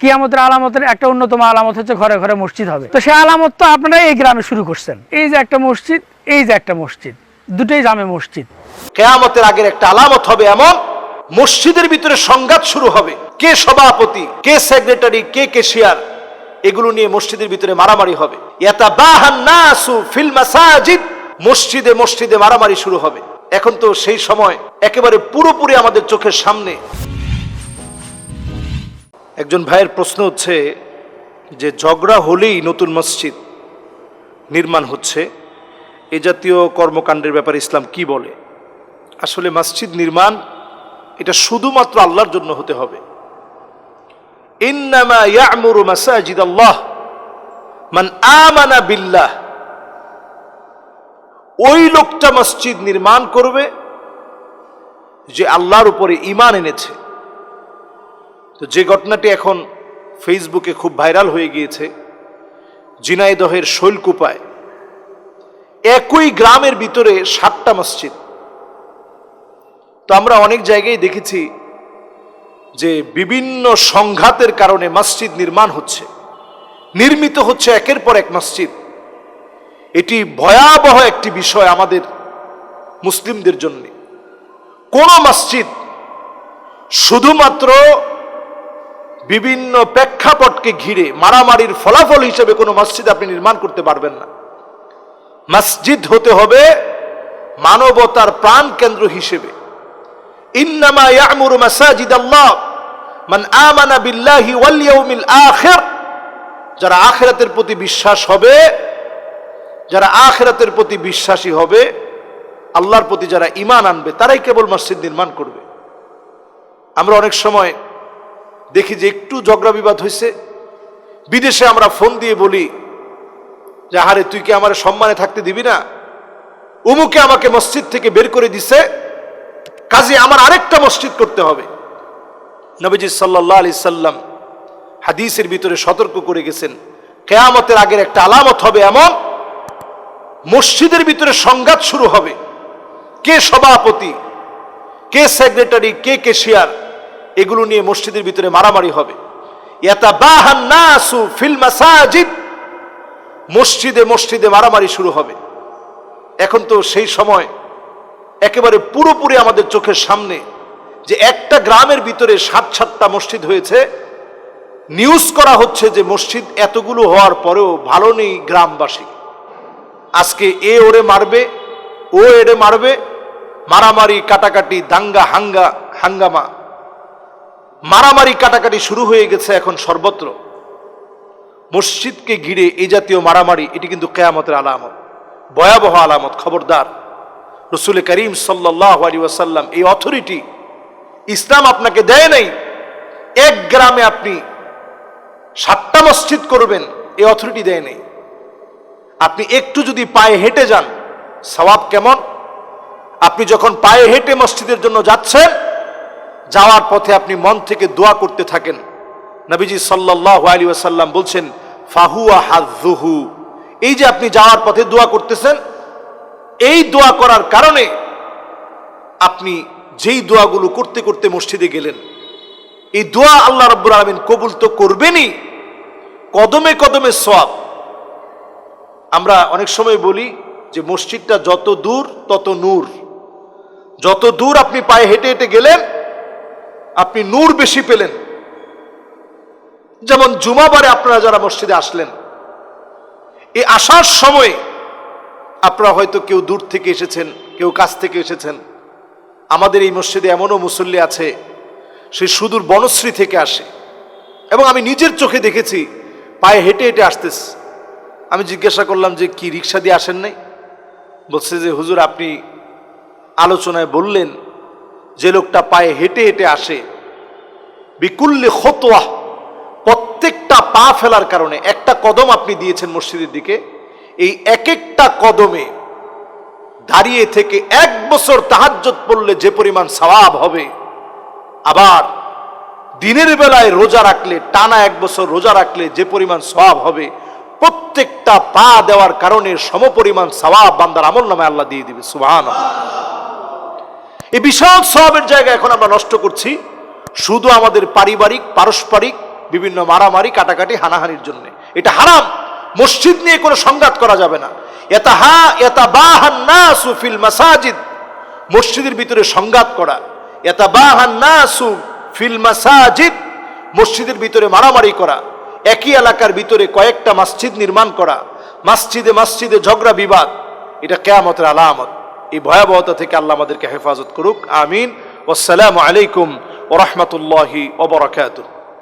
কিয়ামতের আলামতের একটা অন্যতম আলামত হচ্ছে ঘরে ঘরে মসজিদ হবে। তো সেই আলামত তো আপনারা এই গ্রামে শুরু করছেন। এই যে একটা মসজিদ, এই যে একটা মসজিদ, দুটোই জামে মসজিদ। কেয়ামতের আগের একটা আলামত হবে এমন, মসজিদের ভিতরে সংঘাত শুরু হবে। কে সভাপতি, কে সেক্রেটারি, কে কেশিয়ার, এগুলো নিয়ে মসজিদের ভিতরে মারামারি হবে। নাসু ফিল মসজিদে মসজিদে মারামারি শুরু হবে। এখন তো সেই সময় একেবারে পুরোপুরি আমাদের চোখের সামনে একজন ভাইয়ের প্রশ্ন হচ্ছে যে ঝগড়া হলেই নতুন মসজিদ নির্মাণ হচ্ছে। এ জাতীয় কর্মকাণ্ডের ব্যাপারে ইসলাম কি বলে? আসলে মসজিদ নির্মাণ এটা শুধুমাত্র আল্লাহর জন্য হতে হবে। ইন্নামা ইয়ামুরু মাসাজিদ আল্লাহ মান আমানা বিল্লাহ। ওই লোকটা মসজিদ নির্মাণ করবে যে আল্লাহর উপরে ইমান এনেছে। তো যে ঘটনাটি এখন ফেসবুকে খুব ভাইরাল হয়ে গিয়েছে, জিনাইদহের শৈলকুপায়, একই গ্রামের ভিতরে সাতটা মসজিদ। তো আমরা অনেক জায়গায় দেখেছি যে বিভিন্ন সংঘাতের কারণে মসজিদ নির্মাণ হচ্ছে, নির্মিত হচ্ছে একের পর এক মসজিদ। এটি ভয়াবহ একটি বিষয় আমাদের মুসলিমদের জন্য। কোন মসজিদ শুধুমাত্র বিভিন্ন প্রেক্ষাপটকে ঘিরে, মারামারির ফলাফল হিসেবে কোনো মসজিদ আপনি নির্মাণ করতে পারবেন না। মসজিদ হতে হবে মানবতার প্রাণ কেন্দ্র হিসেবে যারা আখিরাতের প্রতি বিশ্বাস হবে, যারা আখিরাতের প্রতি বিশ্বাসী হবে, আল্লাহর প্রতি যারা ঈমান আনবে, তারাই কেবল মসজিদ নির্মাণ করবে। আমরা অনেক সময় দেখি যে একটু ঝগড়া বিবাদ হয়েছে বিদেশে আমরা ফোন দিয়ে বলি যে, আহারে, তুই কি আমার সম্মানে থাকতে দিবি না? উমুকে আমাকে মসজিদ থেকে বের করে দিছে। কাজে আমার আরেকটা মসজিদ করতে হবে। নবীজি সাল্লাহ আলি সাল্লাম হাদিসের ভিতরে সতর্ক করে গেছেন, কেয়ামতের আগের একটা আলামত হবে এমন, মসজিদের ভিতরে সংঘাত শুরু হবে। কে সভাপতি, কে সেক্রেটারি, কে কেশিয়ার এগুলো নিয়ে মসজিদের ভিতরে মারামারি হবে। মাসাজিদ। মসজিদে মারামারি শুরু হবে। এখন তো সেই সময় একেবারে পুরোপুরি আমাদের চোখের সামনে যে একটা গ্রামের ভিতরে সাত সাতটা মসজিদ হয়েছে। নিউজ করা হচ্ছে যে মসজিদ এতগুলো হওয়ার পরেও ভালো নেই গ্রামবাসী। আজকে এ ওরে মারবে, ও এরে মারবে, মারামারি, কাটাকাটি, দাঙ্গা, হাঙ্গা, হাঙ্গামা। মারামারি কাটাকাটি শুরু হয়ে গেছে এখন সর্বত্র। মসজিদকে ঘিরে এই জাতীয় মারামারি, এটি কিন্তু কেয়ামতের আলামত, ভয়াবহ আলামত, খবরদার। রসুল করিম সাল্লাহ আলী ওয়াসাল্লাম এই অথরিটি ইসলাম আপনাকে দেয় নাই। এক গ্রামে আপনি সাতটা মসজিদ করবেন, এই অথরিটি দেয় নেই। আপনি একটু যদি পায়ে হেঁটে যান, সওয়াব কেমন? আপনি যখন পায়ে হেঁটে মসজিদের জন্য যাচ্ছেন যাওয়ার পথে আপনি মন থেকে দোয়া করতে থাকেন। নবীজি সাল্লাহ আলী ওয়াসাল্লাম বলছেন, ফাহুয়া হাজুহু এই যে আপনি যাওয়ার পথে দোয়া করতেছেন, এই দোয়া করার কারণে আপনি যেই দোয়াগুলো করতে করতে মসজিদে গেলেন, এই দোয়া আল্লাহ রব্বুল আলমিন কবুল তো করবেনই। কদমে কদমে সব আমরা অনেক সময় বলি যে মসজিদটা যত দূর তত নূর। যত দূর আপনি পায়ে হেঁটে হেঁটে গেলেন আপনি নূর বেশি পেলেন। যেমন জুমাবারে আপনারা যারা মসজিদে আসলেন এই আসার সময়ে আপনারা হয়তো কেউ দূর থেকে এসেছেন, কেউ কাছ থেকে এসেছেন। আমাদের এই মসজিদে এমনও মুসল্লি আছে, সে সুদূর বনশ্রী থেকে আসে। এবং আমি নিজের চোখে দেখেছি, পায়ে হেঁটে হেঁটে আসতেছে। আমি জিজ্ঞাসা করলাম যে, কি, রিক্সা দিয়ে আসেন নাই? বলছে যে, হুজুর, আপনি আলোচনায় বললেন যে লোকটা পায়ে হেঁটে হেঁটে আসে, বিকুল্লে খতোয়া প্রত্যেকটা পা ফেলার কারণে একটা কদম আপনি দিয়েছেন মসজিদের দিকে, এই এক একটা কদমে দাঁড়িয়ে থেকে এক বছর তাহাজ্জত পড়লে যে পরিমাণ সওয়াব হবে, আবার দিনের বেলায় রোজা রাখলে, টানা এক বছর রোজা রাখলে যে পরিমাণ সওয়াব হবে, প্রত্যেকটা পা দেওয়ার কারণে সমপরিমাণ সওয়াব বান্দার আমল নামে আল্লাহ দিয়ে দিবে সুবহান এই বিশাল সওয়াবের জায়গা এখন আমরা নষ্ট করছি। শুধু আমাদের পারিবারিক, পারস্পরিক, বিভিন্ন মারামারি, কাটাকাটি, হানাহানির জন্য। এটা হারাম। মসজিদ নিয়ে কোনো সংঘাত করা যাবে না। এতাহা এতাবাহান নাসু ফিল মাসাজিদ। মসজিদের ভিতরে সংঘাত করা। এতাবাহান নাসু ফিল মাসাজিদ। মসজিদের ভিতরে মারামারি করা। একই এলাকার ভিতরে কয়েকটা মসজিদ নির্মাণ করা। মসজিদে মসজিদে ঝগড়া বিবাদ। এটা কেয়ামতের আলামত। এই ভয়াবহতা থেকে আল্লাহ আমাদেরকে হেফাজত করুক। আমিন। ওসালামু আলাইকুম ওরহমতুল্লাহি ওবরাকাতুহ